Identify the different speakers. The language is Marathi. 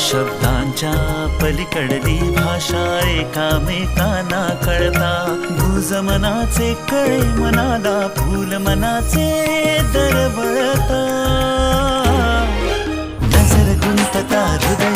Speaker 1: शब्दांच्या पलीकडली भाषा एकामेकांना कळता. गुजमनाचे कळे मनाला फूल मनाचे दरवळता नजर गुंतता हृदय